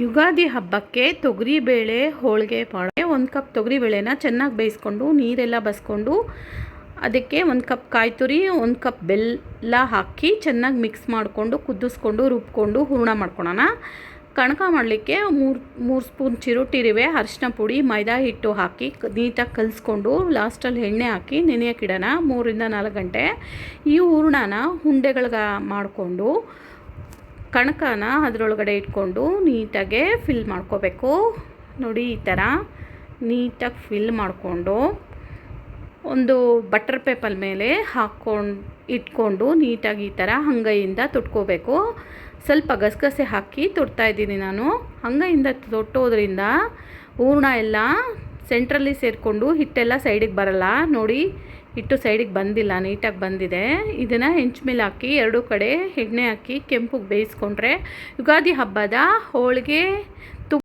ಯುಗಾದಿ ಹಬ್ಬಕ್ಕೆ ತೊಗರಿಬೇಳೆ ಹೋಳಿಗೆ ಮಾಡೋಕ್ಕೆ ಒಂದು ಕಪ್ ತೊಗರಿಬೇಳೆನ ಚೆನ್ನಾಗಿ ಬೇಯಿಸ್ಕೊಂಡು ನೀರೆಲ್ಲ ಬಸ್ಕೊಂಡು ಅದಕ್ಕೆ ಒಂದು ಕಪ್ ಕಾಯಿ ತುರಿ ಒಂದು ಕಪ್ ಬೆಲ್ಲ ಹಾಕಿ ಚೆನ್ನಾಗಿ ಮಿಕ್ಸ್ ಮಾಡಿಕೊಂಡು ಕುದಿಸ್ಕೊಂಡು, ರುಬ್ಕೊಂಡು ಹೂರ್ಣ ಮಾಡ್ಕೊಳೋಣ. ಕಣಕ ಮಾಡಲಿಕ್ಕೆ ಮೂರು ಮೂರು ಸ್ಪೂನ್ ಚಿರೋಟಿರಿವೆ ಅರಿಶಿನ ಪುಡಿ, ಮೈದಾ ಹಿಟ್ಟು ಹಾಕಿ ನೀಟಾಗಿ ಕಲಿಸ್ಕೊಂಡು ಲಾಸ್ಟಲ್ಲಿ ಎಣ್ಣೆ ಹಾಕಿ ನೆನೆಯೋಕ್ಕಿಡೋಣ ಮೂರಿಂದ ನಾಲ್ಕು ಗಂಟೆ. ಈ ಹೂರಣನ ಉಂಡೆಗಳ್ಗೆ ಮಾಡಿಕೊಂಡು ಕಣಕನ ಅದರೊಳಗಡೆ ಇಟ್ಕೊಂಡು ನೀಟಾಗೆ ಫಿಲ್ ಮಾಡ್ಕೋಬೇಕು. ನೋಡಿ ಈ ಥರ ನೀಟಾಗಿ ಫಿಲ್ ಮಾಡಿಕೊಂಡು ಒಂದು ಬಟರ್ ಪೇಪರ್ ಮೇಲೆ ಹಾಕ್ಕೊಂಡು, ಇಟ್ಕೊಂಡು ನೀಟಾಗಿ ಈ ಥರ ಅಂಗೈಯಿಂದ ತೊಟ್ಕೋಬೇಕು. ಸ್ವಲ್ಪ ಗಸಗಸೆ ಹಾಕಿ ತೊಡ್ತಾ ಇದ್ದೀನಿ ನಾನು. ಅಂಗೈಯಿಂದ ತೊಟ್ಟೋದ್ರಿಂದ ಹೂರ್ಣ ಎಲ್ಲ ಸೆಂಟ್ರಲ್ಲಿ ಸೇರಿಕೊಂಡು ಹಿಟ್ಟೆಲ್ಲ ಸೈಡಿಗೆ ಬರಲ್ಲ. ನೋಡಿ ಹಿಟ್ಟು ಸೈಡಿಗೆ ಬಂದಿಲ್ಲ, ನೀಟಾಗಿ ಬಂದಿದೆ. ಇದನ್ನು ಹೆಂಚು ಹಾಕಿ, ಎರಡೂ ಕಡೆ ಎಣ್ಣೆ ಹಾಕಿ ಕೆಂಪುಗೆ ಬೇಯಿಸ್ಕೊಂಡ್ರೆ ಯುಗಾದಿ ಹಬ್ಬದ ಹೋಳಿಗೆ